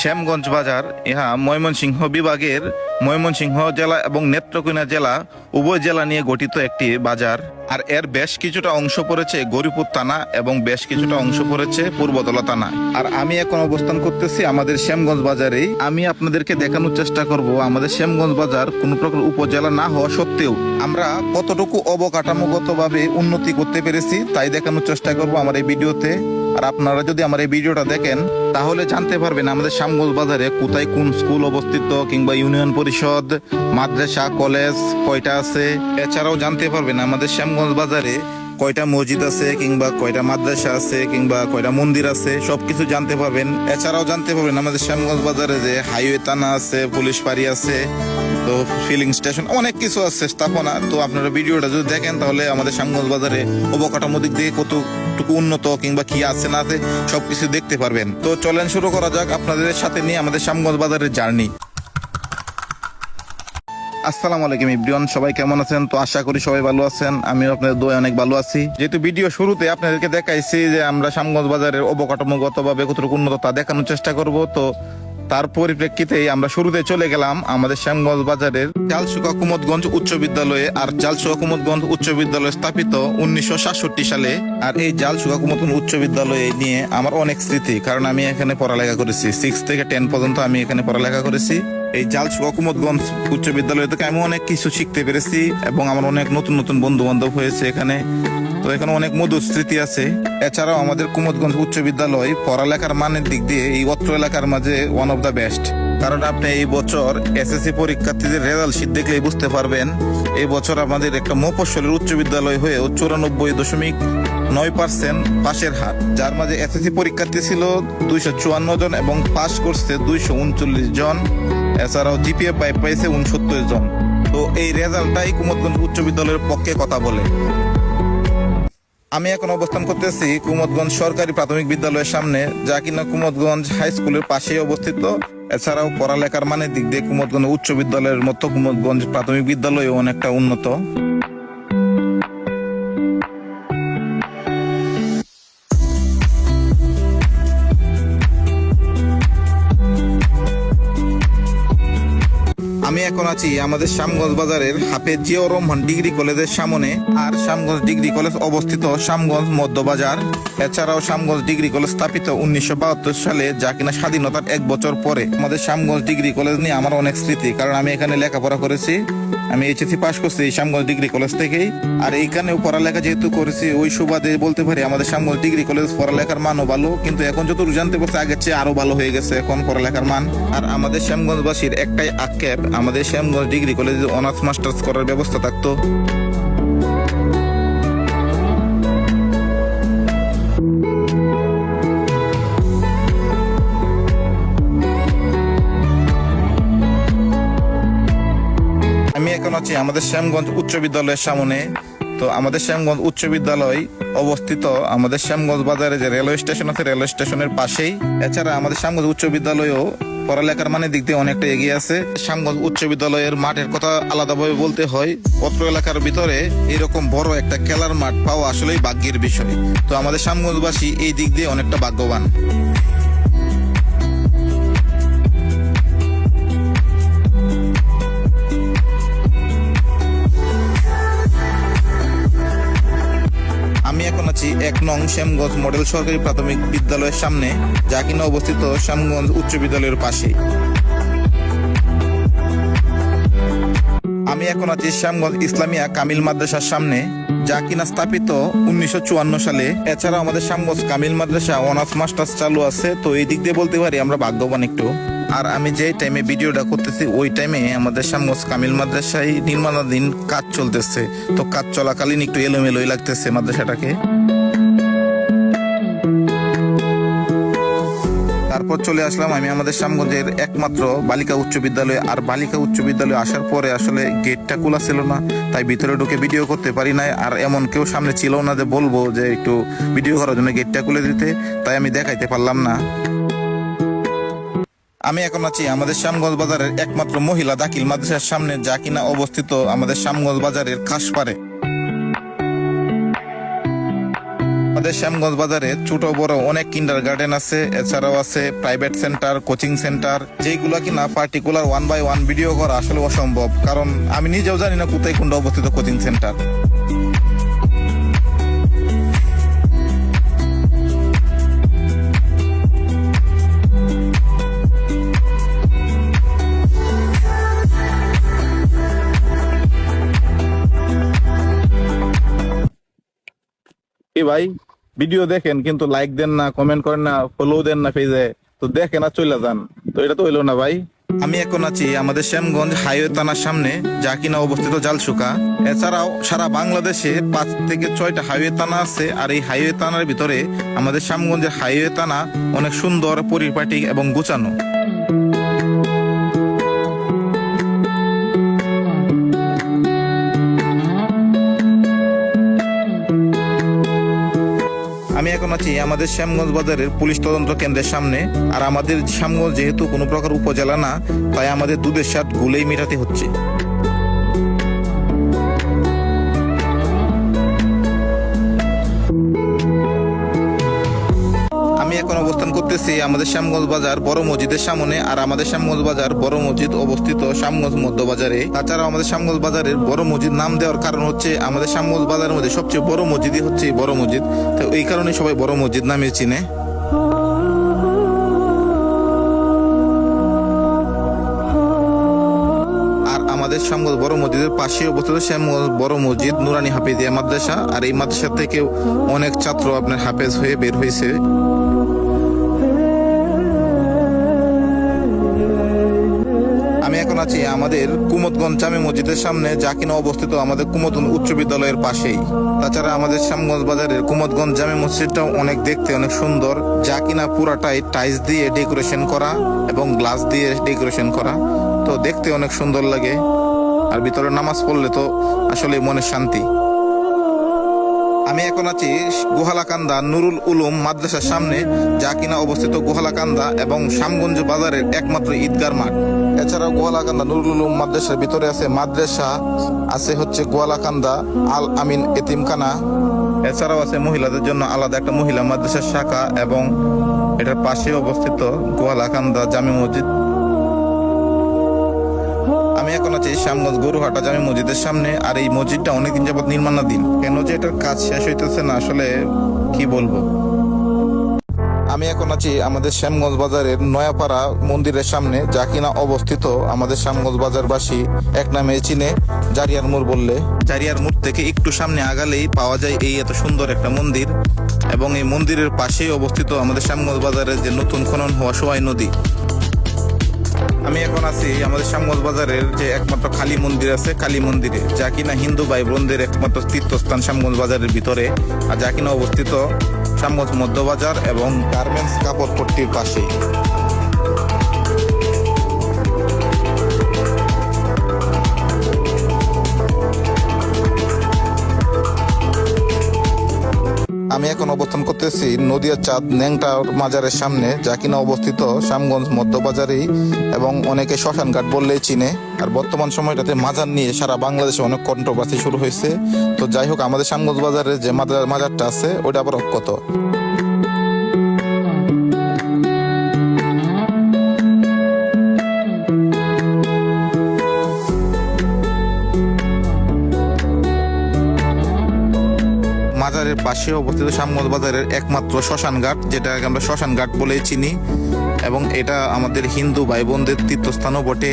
শ্যামগঞ্জ বাজার, ইহা ময়মনসিংহ বিভাগের ময়মনসিংহ জেলা এবং নেত্রকোনা জেলা, উভয় জেলা নিয়ে গঠিত একটি বাজার। আর এর বেশ কিছুটা অংশ পড়েছে গরিপুর থানা এবং বেশ কিছুটা অংশ পড়েছে পূর্বতলা থানা। আর আমি এখন অবস্থান করতেছি আমাদের শ্যামগঞ্জ বাজারেই। আমি আপনাদেরকে দেখানোর চেষ্টা করব আমাদের শ্যামগঞ্জ বাজার কোনো প্রকার উপজেলা না হওয়া সত্ত্বেও। আমরা কতটুকু অবকাঠামোগতভাবে উন্নতি করতে পেরেছি তাই দেখানোর চেষ্টা করব আমার এই ভিডিওতে। আর আপনারা যদি আমার এই ভিডিওটা দেখেন, তাহলে জানতে পারবেন আমাদের শ্যামগঞ্জ বাজারে কোথায় কোন স্কুল অবস্থিত কিংবা ইউনিয়ন পরিষদ, মাদ্রাসা, কলেজ কয়টা আছে? এছাড়াও জানতে পারবেন আমাদের শ্যামগঞ্জ বাজারে কয়টা মসজিদ আছে কিংবা কয়টা মাদ্রাসা আছে কিংবা কয়টা মন্দির আছে, সবকিছু জানতে পারবেন। এছাড়াও জানতে পারবেন আমাদের শ্যামগঞ্জ বাজারে যে হাইওয়ে থানা আছে, পুলিশ ফাঁড়ি আছে, তো ফিলিং স্টেশন অনেক কিছু আছে স্থাপনা। তো আপনারা ভিডিওটা যদি দেখেন, তাহলে আমাদের শ্যামগঞ্জ বাজারে অবকাঠামো দিক দিয়ে কতটুকু উন্নত কিংবা কি আছে না আছে সবকিছু দেখতে পারবেন। তো চলেন শুরু করা যাক আপনাদের সাথে নিয়ে আমাদের শ্যামগঞ্জ বাজারের জার্নি। আসসালামু আলাইকুম ইব্রিয়ন সবাই কেমন আছেন? তো আশা করি সবাই ভালো আছেন, আমিও আপনাদের দোয় অনেক ভালো আছি। যেহেতু ভিডিও শুরুতে আপনাদেরকে দেখাইছি যে আমরা শ্যামগঞ্জ বাজারের অবকাঠামোগতভাবে কতটুকু উন্নত তা দেখানোর চেষ্টা করব, তো তার পরিপ্রেক্ষিতেই আমরা শুরুতে চলে গেলাম আমাদের শ্যামগঞ্জ বাজারের চালসুকা কুমদগঞ্জ উচ্চ বিদ্যালয়ে। আর জালসুকা কুমদগঞ্জ উচ্চ বিদ্যালয় স্থাপিত উনিশশো সাতষট্টি সালে। আর এই জালসুকা কুমতগঞ্জ উচ্চ বিদ্যালয়ে নিয়ে আমার অনেক স্মৃতি, কারণ আমি এখানে পড়ালেখা করেছি। সিক্স থেকে টেন পর্যন্ত আমি এখানে পড়ালেখা করেছি। এই জালসুকা কুমদগঞ্জ উচ্চ বিদ্যালয় থেকে আমি অনেক কিছু শিখতে পেরেছি এবং আমার অনেক নতুন নতুন বন্ধু বান্ধব হয়েছে এখানে। তো এখানে অনেক মধুর স্মৃতি আছে। এছাড়াও আমাদের কুমতগঞ্জ উচ্চ বিদ্যালয় পড়ালেখার মানের দিক দিয়ে এই অত্র এলাকার মাঝে ওয়ান অফ দ্য বেস্ট কারণ আপনি এই বছর এসএসসি পরীক্ষার্থীদের রেজাল্ট শীত দেখলেই বুঝতে পারবেন, এই বছর আমাদের একটা মফস্বলের উচ্চ বিদ্যালয় হয়েও চুরানব্বই দশমিক নয় পার্সেন্ট পাশের হার। যার মাঝে এসএসসি পরীক্ষার্থী ছিল দুইশো চুয়ান্ন জন এবং পাশ করছে দুইশো উনচল্লিশ জন। এছাড়াও জিপিএ পাই, পাইছে উনসত্তর জন। তো এই রেজাল্টটাই কুমদগঞ্জ উচ্চ বিদ্যালয়ের পক্ষে কথা বলে। আমি এখন অবস্থান করতেছি কুমতগঞ্জ সরকারি প্রাথমিক বিদ্যালয়ের সামনে, যা কিনা কুমতগঞ্জ হাই স্কুলের পাশেই অবস্থিত। এছাড়াও পড়ালেখার মানের দিক দিয়ে কুমতগঞ্জ উচ্চ বিদ্যালয়ের মতো কুমতগঞ্জ প্রাথমিক বিদ্যালয়ও অনেকটা উন্নত। আছি আমাদের শ্যামগঞ্জ বাজারের হাফেজ জিয়াউর রহমান ডিগ্রি কলেজের সামনে আর শ্যামগঞ্জ ডিগ্রি কলেজ অবস্থিত শ্যামগঞ্জ মধ্যবাজার। এছাড়াও শ্যামগঞ্জ ডিগ্রি কলেজ স্থাপিত উনিশশো বাহাত্তর সালে যা কিনা স্বাধীনতার এক বছর পরে। আমাদের শ্যামগঞ্জ ডিগ্রি কলেজ নিয়ে আমার অনেক স্মৃতি, কারণ আমি এখানে লেখাপড়া করেছি। আমি এইচএসি পাস করছি শ্যামগঞ্জ ডিগ্রি কলেজ থেকেই। আর এইখানেও পড়ালেখা যেহেতু করেছি, ওই সুবাদে বলতে পারি আমাদের শ্যামগঞ্জ ডিগ্রি কলেজ পড়ালেখার মানও ভালো, কিন্তু এখন যতটুকু জানতে পারছি, আগের চেয়ে আরও ভালো হয়ে গেছে এখন পড়ালেখার মান। আর আমাদের শ্যামগঞ্জবাসীর একটাই আক্ষেপ, আমাদের শ্যামগঞ্জ ডিগ্রি কলেজে অনার্স মাস্টার্স করার ব্যবস্থা থাকতো। এখন আছি আমাদের শ্যামগঞ্জ উচ্চ বিদ্যালয়ের সামনে। তো আমাদের শ্যামগঞ্জ উচ্চ বিদ্যালয় অবস্থিত আমাদের শ্যামগঞ্জ বাজারে যে রেলওয়ে স্টেশন আছে, রেলওয়ে স্টেশনের পাশেই। এছাড়া আমাদের শ্যামগঞ্জ উচ্চ বিদ্যালয়েও পড়ালেখার মানে দিক দিয়ে অনেকটা এগিয়ে আছে। শ্যামগঞ্জ উচ্চ বিদ্যালয়ের মাঠের কথা আলাদাভাবে বলতে হয়, পত্র এলাকার ভিতরে এরকম বড় একটা খেলার মাঠ পাওয়া আসলেই ভাগ্যের বিষয়। তো আমাদের শ্যামগঞ্জবাসী এই দিক দিয়ে অনেকটা ভাগ্যবান। এক নং শ্যামগঞ্জ মডেল সরকারি প্রাথমিক বিদ্যালয়ের সামনে যা কিনা অবস্থিত শ্যামগঞ্জ উচ্চ বিদ্যালয়ের পাশে। আমি এখন আছি শ্যামগঞ্জ ইসলামিয়া কামিল মাদ্রাসার সামনে। যা কিনা স্থাপিত উনিশশো চুয়ান্ন সালে। এছাড়া আমাদের শ্যামগঞ্জ কামিল মাদ্রাসা অনার্স মাস্টার্স চালু আছে। তো এই দিক দিয়ে বলতে পারি আমরা ভাগ্যবান একটু। আর আমি যে টাইমে ভিডিওটা করতেছি, ওই টাইমে আমাদের শ্যামগঞ্জ কামিল মাদ্রাসায় নির্মাণাধীন কাজ চলতেছে। তো কাজ চলাকালীন একটু এলোমেলোই লাগতেছে মাদ্রাসাটাকে। তারপর চলে আসলাম আমি আমাদের শ্যামগঞ্জের একমাত্র বালিকা উচ্চ বিদ্যালয়ে। আর বালিকা উচ্চ বিদ্যালয়ে আসার পরে আসলে গেটটা খোলা ছিল না, তাই ভিতরে ঢুকে ভিডিও করতে পারি নাই। আর এমন কেউ সামনে ছিল না যে বলব যে একটু ভিডিও করার জন্য গেটটা খুলে দিতে, তাই আমি দেখাইতে পারলাম না। আমি এখন আছি আমাদের শ্যামগঞ্জ বাজারের একমাত্র মহিলা দাখিল মাদ্রাসার সামনে, যা কিনা অবস্থিত আমাদের শ্যামগঞ্জ বাজারের খাসপাড়ে। আমাদের শ্যামগঞ্জ বাজারে ছোট বড় অনেক কিন্ডার গার্ডেন আছে, এছাড়াও আছে প্রাইভেট সেন্টার কোচিং সেন্টার যেগুলো কিনা particular one by one video করা আসলে অসম্ভব। কারণ আমি নিজেও জানি না কোথায় কোনটা অবস্থিত কোচিং সেন্টার কি ভাই ভিডিও দেখেন, কিন্তু লাইক দেন না কমেন্ট করেন না ফলো দেন না পেজে তো দেখেন আর চলে যান। তো এটা তো হইল না ভাই। আমি এখন আছি আমাদের শ্যামগঞ্জ হাইওয়ে থানার সামনে, যা কিনা অবস্থিত জালসুকা। এছাড়াও সারা বাংলাদেশে পাঁচ থেকে ছয়টা হাইওয়ে থানা আছে, আর এই হাইওয়ে থানার ভিতরে আমাদের শ্যামগঞ্জের হাইওয়ে থানা অনেক সুন্দর, পরিপাটি এবং গুছানো। আছি আমাদের শ্যামগঞ্জ বাজারের পুলিশ তদন্ত কেন্দ্রের সামনে। আর আমাদের শ্যামগঞ্জ যেহেতু কোনো প্রকার উপজেলা না, তাই আমাদের দুধের স্বাদ গুলেই মেটাতে হচ্ছে। অবস্থান আমাদের শ্যামগঞ্জ বাজার বড় মসজিদের সামনে আর আমাদের শ্যামগঞ্জ বাজার বড় মসজিদ অবস্থিত শ্যামগঞ্জ মধ্য বাজারে। তাছাড়া আমাদের শ্যামগঞ্জ বাজারের বড় মসজিদ নাম দেওয়ার কারণ হচ্ছে আমাদের শ্যামগঞ্জ বাজারের মধ্যে সবচেয়ে বড় মসজিদই হচ্ছে বড় মসজিদ। তো এই কারণে সবাই বড় মসজিদ নামে চিনে। আমাদের শ্যামগঞ্জ বড় মসজিদের পাশে অবস্থিত শ্যামগঞ্জ বড় মসজিদ নুরানি হাফিজিয়া মাদ্রাসা। আর এই মাদ্রাসা থেকে অনেক ছাত্র আপনার হাফেজ হয়ে বের হয়েছে। আছি আমাদের কুমতগঞ্জ জামে মসজিদের সামনে, যা কিনা অবস্থিত আমাদের কুমতগঞ্জ উচ্চ বিদ্যালয়ের পাশেই। তাছাড়া আমাদের শ্যামগঞ্জ বাজারের কুমতগঞ্জ জামে মসজিদটাও অনেক দেখতে অনেক সুন্দর, যা কিনা পুরাটাই টাইলস দিয়ে ডেকোরেশন করা এবং গ্লাস দিয়ে ডেকোরেশন করা। তো দেখতে অনেক সুন্দর লাগে। আর ভিতরে নামাজ পড়লে তো আসলে মনে শান্তি। আমি এখন আছি গোহালাকান্দা নুরুল উলুম মাদ্রাসার সামনে, যা কিনা অবস্থিত গোহালাকান্দা এবং শ্যামগঞ্জ বাজারের একমাত্র ঈদগার মাঠ। এছাড়াও গোয়ালাকান্দা নুরুল উলুম মাদ্রাসার ভিতরে আছে মাদ্রাসা, আছে হচ্ছে গোয়ালাকান্দা আল আমিন এতিমখানা। এছাড়াও আছে মহিলাদের জন্য আলাদা একটা মহিলা মাদ্রাসার শাখা এবং এটার পাশে অবস্থিত গোহালাকান্দা জামে মসজিদ। আমি এখন আছি শ্যামগঞ্জ গরুহাটা জামে মসজিদের সামনে, আর এই মসজিদটা অনেকদিন যাবত নির্মাণাধীন। কেন যে এটার কাজ শেষ হইতেছে না, আসলে কি বলব? আমি এখন আছি আমাদের শ্যামগঞ্জ বাজারের নয়াপাড়া মন্দিরের সামনে, যা কিনা অবস্থিত আমাদের শ্যামগঞ্জ বাজারবাসী এক নামে চিনে জারিয়ার মোড় বললে। জারিয়ার মোড় থেকে একটু সামনে আগালেই পাওয়া যায় এই এত সুন্দর একটা মন্দির, এবং এই মন্দিরের পাশেই অবস্থিত আমাদের শ্যামগঞ্জ বাজারের যে নতুন খনন হওয়া সোয়াই নদী। আমি এখন আছি আমাদের শ্যামগঞ্জ বাজারের যে একমাত্র কালী মন্দির আছে, কালী মন্দিরে। যা কিনা হিন্দু ভাই বোনদের একমাত্র তীর্থস্থান শ্যামগঞ্জ বাজারের ভিতরে। আর যা কিনা অবস্থিত শ্যামগঞ্জ মধ্যবাজার এবং গার্মেন্টস কাপড় পট্টির পাশেই। আমি এখন অবস্থান করতেছি নদিয়া চাঁদ ন্যাংটা মাজারের সামনে, যা কিনা অবস্থিত শ্যামগঞ্জ মধ্যবাজারেই এবং অনেকে শ্মশান ঘাট বললেই চিনে। আর বর্তমান সময়টাতে মাজার নিয়ে সারা বাংলাদেশে অনেক কন্ট্রোভার্সি শুরু হয়েছে। তো যাই হোক, আমাদের শ্যামগঞ্জ বাজারে যে মাজার মাজারটা আছে, ওইটা আবার অক্ষত। মাজারের পাশে অবস্থিত শ্যামগঞ্জ বাজারের একমাত্র শ্মশান ঘাট যেটাকে আমরা শ্মশান ঘাট বলেই চিনি, এবং এটা আমাদের হিন্দু ভাই বোনদের তীর্থস্থানও বটে।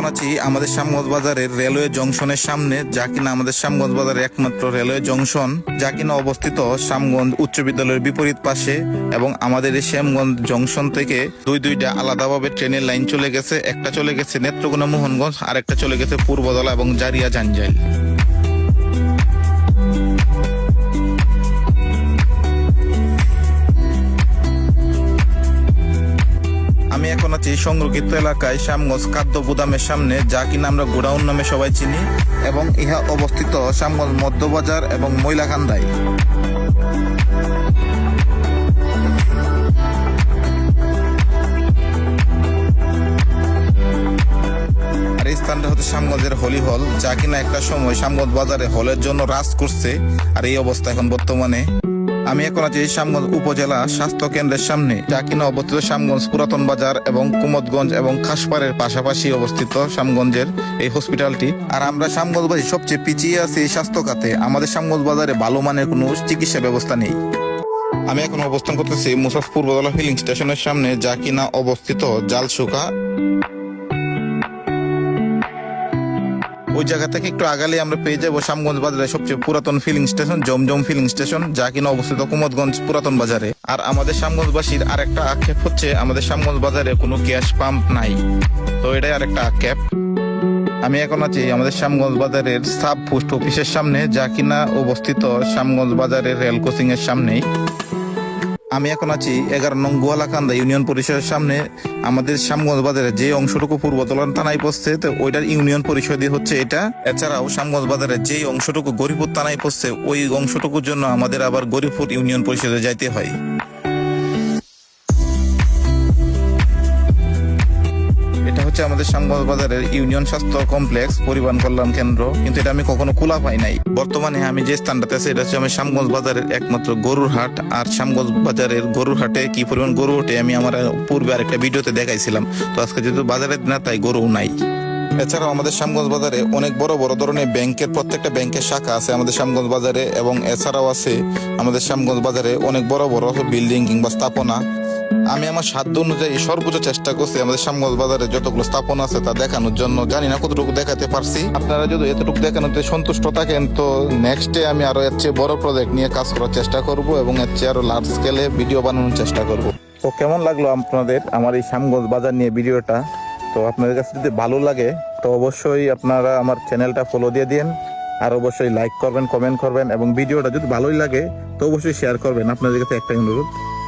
এখন আছি আমাদের শ্যামগঞ্জ বাজারের রেলওয়ে জংশনের সামনে, যা কিনা আমাদের শ্যামগঞ্জ বাজারের একমাত্র রেলওয়ে জংশন, যা কিনা অবস্থিত শ্যামগঞ্জ উচ্চ বিদ্যালয়ের বিপরীত পাশে এবং আমাদের এই শ্যামগঞ্জ জংশন থেকে দুই দুইটা আলাদাভাবে ট্রেনের লাইন চলে গেছে, একটা চলে গেছে নেত্রকোনা মোহনগঞ্জ আর একটা চলে গেছে পূর্বদলা এবং জারিয়া জাঞ্জাইল আছি সংরক্ষিত এলাকায় শ্যামগঞ্জ খাদ্য গুদামের সামনে, যা কিনা আমরা গোডাউন নামে সবাই চিনি, এবং ইহা অবস্থিত শ্যামগঞ্জ মধ্যবাজার এবং ময়লাকান্দায়। স্থানটা হচ্ছে শ্যামগঞ্জের হলি হল, যা কিনা একটা সময় শ্যামগঞ্জ বাজারে হলের জন্য রাজ করছে, আর এই অবস্থা এখন বর্তমানে। আমি এখন আছি শ্যামগঞ্জ উপজেলা স্বাস্থ্য কেন্দ্রের সামনে। যা কিনা অবস্থিত শ্যামগঞ্জ পুরাতন বাজার এবং কুমদগঞ্জ এবং খাসপাড়ের পাশাপাশি অবস্থিত শ্যামগঞ্জের এই হসপিটালটি। আর আমরা শ্যামগঞ্জবাসী সবচেয়ে পিছিয়ে আছি স্বাস্থ্য খাতে। আমাদের শ্যামগঞ্জ বাজারে ভালো মানের কোনো চিকিৎসা ব্যবস্থা নেই। আমি এখন অবস্থান করতেছি মুসাফপুর বদলা ফিলিং স্টেশনের সামনে, যা কিনা অবস্থিত জালসুকা। ওই জায়গা থেকে একটু আগালে আমরা পেয়ে যাব শ্যামগঞ্জ বাজারে সবচেয়ে পুরাতন filling station Zamzam filling station যা কিনা অবস্থিত কুমদগঞ্জ পুরাতন বাজারে। আর আমাদের শ্যামগঞ্জবাসীর আরেকটা আক্ষেপ হচ্ছে, আমাদের শ্যামগঞ্জ বাজারে কোনো গ্যাস পাম্প নাই। তো এটাই আরেকটা আক্ষেপ। আমি এখন আছি আমাদের শ্যামগঞ্জ বাজারের সাব পোস্ট অফিসের সামনে, যা কিনা অবস্থিত শ্যামগঞ্জ বাজারের রেল কোচিং এর সামনেই। আমি এখন আছি এগারো নং গোয়ালাকান্দা ইউনিয়ন পরিষদের সামনে। আমাদের শ্যামগঞ্জ বাজারে যে অংশটুকু পূর্বতলান থানায় পড়ছে তো ওইটার ইউনিয়ন পরিষদই হচ্ছে এটা। এছাড়াও শ্যামগঞ্জ বাজারে যে অংশটুকু গরিপুর থানায় পড়ছে ওই অংশটুকুর জন্য আমাদের আবার গরিপুর ইউনিয়ন পরিষদে যাইতে হয়। হচ্ছে আমাদের বাজারের ইউনিয়ন স্বাস্থ্য কমপ্লেক্স পরিবহন কল্যাণ কেন্দ্র। কিন্তু এটা আমি কখনো খোলা পাই নাই। বর্তমানে আমি যে স্থানটাতে আছি, এটা হচ্ছে আমি শ্যামগঞ্জ বাজারের একমাত্র গরুর হাট। আর শ্যামগঞ্জ বাজারের গরুর হাটে কি পরিমাণ গরু ওঠে, আমি আমার পূর্বে আরেকটা ভিডিওতে দেখাইছিলাম। তো আজকে যেহেতু বাজারের না, তাই গরু নাই। এছাড়াও আমাদের শ্যামগঞ্জ বাজারে অনেক বড় বড় ধরনের ব্যাংকের, প্রত্যেকটা ব্যাংকের শাখা আছে আমাদের শ্যামগঞ্জ বাজারে। এবং এছাড়াও আছে আমাদের শ্যামগঞ্জ বাজারে অনেক বড় বড় বিল্ডিং কিংবা স্থাপনা। আমি আমার সাধ্য অনুযায়ী সর্বোচ্চ চেষ্টা করছি আমাদের শ্যামগঞ্জ বাজারে যতগুলো স্থাপনা আছে তা দেখানোর জন্য। জানি না কতটুকু দেখাতে পারছি। আপনারা যদি এতটুকু দেখানোতে সন্তুষ্ট থাকেন, তো নেক্সটে আমি আরও এর চেয়ে বড় প্রজেক্ট নিয়ে কাজ করার চেষ্টা করব এবং এর চেয়ে আরও লার্জ স্কেলে ভিডিও বানানোর চেষ্টা করব। তো কেমন লাগল আপনাদের আমার এই শ্যামগঞ্জ বাজার নিয়ে ভিডিওটা তো আপনাদের কাছে যদি ভালো লাগে, তো অবশ্যই আপনারা আমার চ্যানেলটা ফলো দিয়ে দিন। আর অবশ্যই লাইক করবেন কমেন্ট করবেন এবং ভিডিওটা যদি ভালোই লাগে, তো অবশ্যই শেয়ার করবেন। আপনাদের কাছে একটা অনুরোধ।